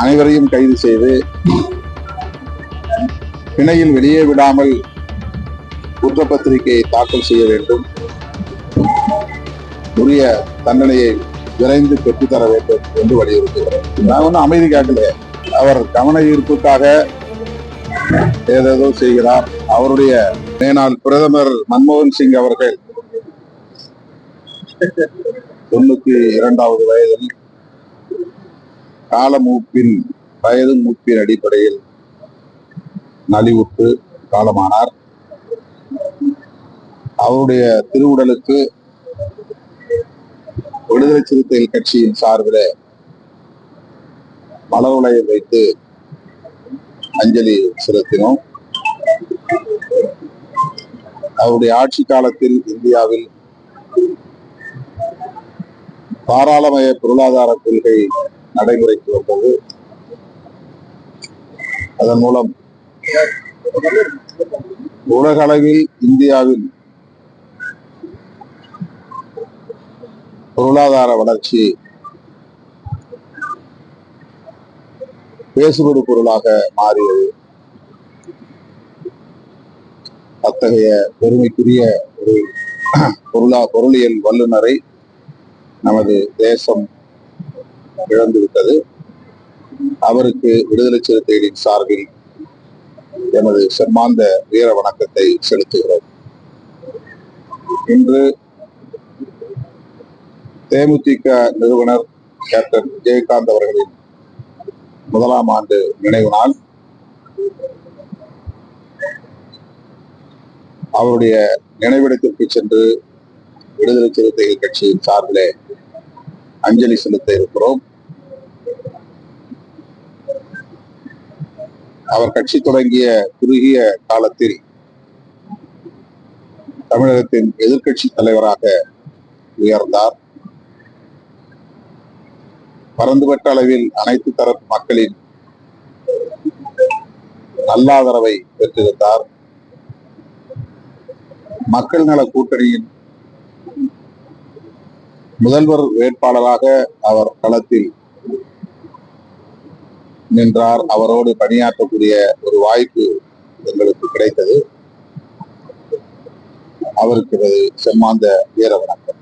அனைவரையும் கைது செய்து பிணையில் வெளியே விடாமல் குற்றப்பத்திரிகையை தாக்கல் செய்ய வேண்டும். உரிய தண்டனையை விரைந்து பெற்றுத்தர வேண்டும் என்று வலியுறுத்துகிறேன். நான் ஒன்றும் அமைதி கேட்கல அவர் கவன ஈர்ப்புக்காக ஏதேதோ செய்கிறார். அவருடைய மேனால் பிரதமர் மன்மோகன் சிங் அவர்கள் தொண்ணூத்தி இரண்டாவது வயதில் கால மூப்பின் வயது மூப்பின் அடிப்படையில் நலிவுற்று காலமானார். அவருடைய திருவுடலுக்கு விடுதலை சிறுத்தைகள் கட்சியின் சார்பில் மலர் வளையம் வைத்து அஞ்சலி செலுத்தினோம். அவருடைய ஆட்சி காலத்தில் இந்தியாவில் தாராளமய பொருளாதார கொள்கை நடைமுறைக்கு வந்தது அதன் மூலம் உலக அளவில் இந்தியாவில் பொருளாதார வளர்ச்சி பேசுபடு பொருளாக மாறியது. அத்தகைய பெருமைக்குரிய ஒரு பொருளா பொருளியல் வல்லுநரை நமது தேசம் இழந்துவிட்டது. அவருக்கு விடுதலை சிறுத்தைகளின் சார்பில் எமது செம்மாந்த வீர வணக்கத்தை செலுத்துகிறோம். இன்று தேமுதிக நிறுவனர் கேப்டன் விஜயகாந்த் அவர்களின் முதலாம் ஆண்டு நினைவு நாள். அவருடைய நினைவிடத்திற்கு சென்று விடுதலை சிறுத்தைகள் கட்சியின் சார்பிலே அஞ்சலி செலுத்த இருக்கிறோம். அவர் கட்சி தொடங்கிய குறுகிய காலத்தில் தமிழகத்தின் எதிர்கட்சி தலைவராக உயர்ந்தார். பரந்துபட்ட அளவில் அனைத்து தரப்பு மக்களின் நல்லாதரவை பெற்றிருந்தார். மக்கள் நல கூட்டணியின் முதல்வர் வேட்பாளராக அவர் களத்தில் நின்றார். அவரோடு பணியாற்றக்கூடிய ஒரு வாய்ப்பு எங்களுக்கு கிடைத்தது. அவருக்கு எனது செம்மாந்த வீர வணக்கம்.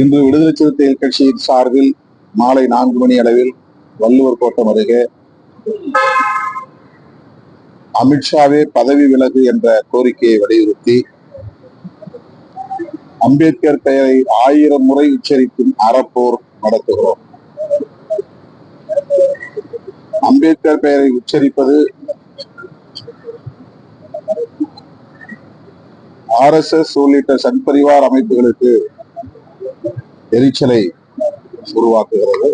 இன்று விடுதலை சிறுத்தைகள் கட்சியின் சார்பில் மாலை நான்கு மணி அளவில் வள்ளுவர் கோட்டம் அருகே அமித்ஷாவே பதவி விலகு என்ற கோரிக்கையை வலியுறுத்தி அம்பேத்கர் பெயரை ஆயிரம் முறை உச்சரிக்கும் அறப்போர் நடத்துகிறோம். அம்பேத்கர் பெயரை உச்சரிப்பது ஆர் எஸ் எஸ் உள்ளிட்ட சன்பரிவார் அமைப்புகளுக்கு எரிச்சலை உருவாக்குகிறது.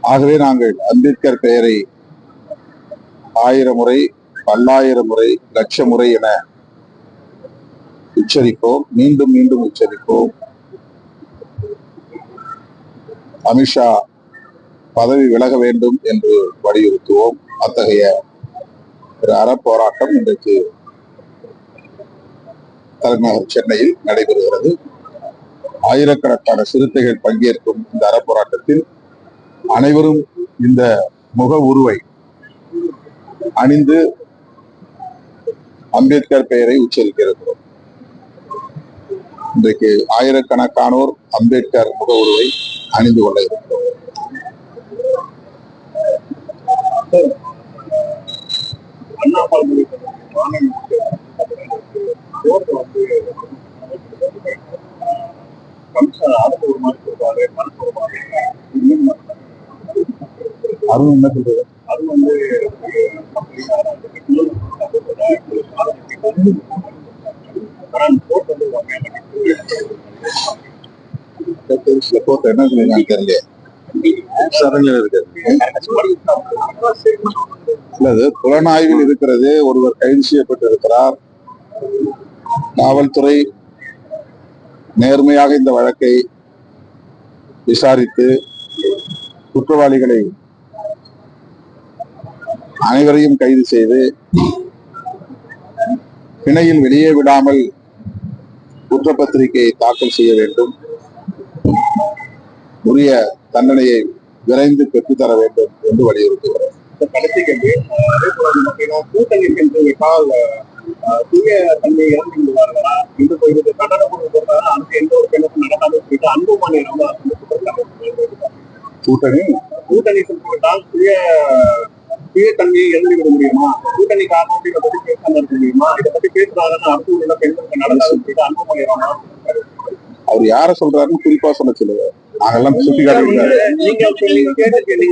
ஆகவே நாங்கள் அம்பேத்கர் பெயரை ஆயிரம் முறை பல்லாயிரம் முறை லட்ச முறை என உச்சரிப்போம். மீண்டும் மீண்டும் உச்சரிப்போம். அமித்ஷா பதவி விலக வேண்டும் என்று வலியுறுத்துவோம். அத்தகைய ஒரு அறப்போராட்டம் இன்றைக்கு தலைநகர் சென்னையில் நடைபெறுகிறது. ஆயிரக்கணக்கான சிறுத்தைகள் பங்கேற்கும் இந்த அறப்போராட்டத்தில் அனைவரும் இந்த முக உருவை அணிந்து அம்பேத்கர் பெயரை உச்சரிக்கிறோம் இன்றைக்கு ஆயிரக்கணக்கானோர் அம்பேத்கர் முக உருவை அணிந்து கொள்ள இருக்கிறோம் அண்ணா பல்கலைக்கழக மாணவர்களுக்கு வந்து மாதிரி அருண் என்ன சொல்றது அருண் வந்து என்ன சொல்லுங்க தெரியல சரணில் இருக்கு புலனாய்வில் இருக்கிறது ஒருவர் கைது செய்யப்பட்டு இருக்கிறார் காவல்துறை நேர்மையாக இந்த வழக்கை விசாரித்து குற்றவாளிகளை அனைவரையும் கைது செய்து பிணையில் வெளியே விடாமல் குற்றப்பத்திரிகையை தாக்கல் செய்ய வேண்டும். உரிய தண்டனையை விரைந்து பெற்றுத்தர வேண்டும் என்று வலியுறுத்துகிறோம் கூட்டணி தூய தன்மை இறந்து விடுவார்களா? இந்த இதுக்கு கண்டன கொடுக்க பொறுத்தவரை அடுத்து எந்த ஒரு பெண்ணுக்கும் நடக்காது சொல்லிட்டு அன்புமணி குற்றச்சாட்டு கூட்டணி? கூட்டணி சென்று விட்டால் சுய சுய தன்மையை இழந்து விட முடியுமா? கூட்டணி காரணம் இதை பத்தி பேசாம இருக்க முடியுமா? இதை பத்தி பேசுறாங்கன்னா அடுத்து உள்ள பெண்களுக்கு நடக்காது சொல்லிட்டு அன்புமணி அவர் யார சொல்றாருன்னு குறிப்பா சொல்ல சொல்லுங்க நாங்கெல்லாம் கேள்வி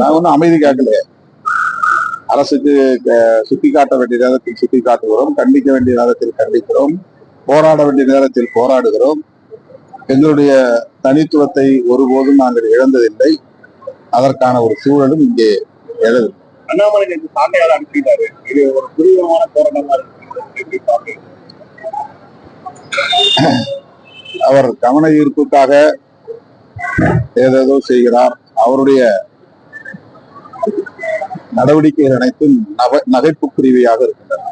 நான் ஒன்றும் அமைதி கேட்கல அரசுக்கு சுட்டி காட்ட வேண்டிய நேரத்தில் சுட்டி காட்டுகிறோம். கண்டிக்க வேண்டிய நேரத்தில் கண்டிக்கிறோம். போராட வேண்டிய நேரத்தில் போராடுகிறோம். எங்களுடைய தனித்துவத்தை ஒருபோதும் நாங்கள் இழந்ததில்லை. அதற்கான ஒரு சூழலும் இங்கே எழுது அண்ணாமலை நேற்று சாட்டையால அனுப்பிட்டாரு இது ஒரு துரிதமான போராட்டமா இருக்கு அவர் கவன ஈர்ப்புக்காக ஏதேதோ செய்கிறார். அவருடைய நடவடிக்கைகள் அனைத்தும் நகை நகைப்புக்குரியவையாக இருக்கின்றன.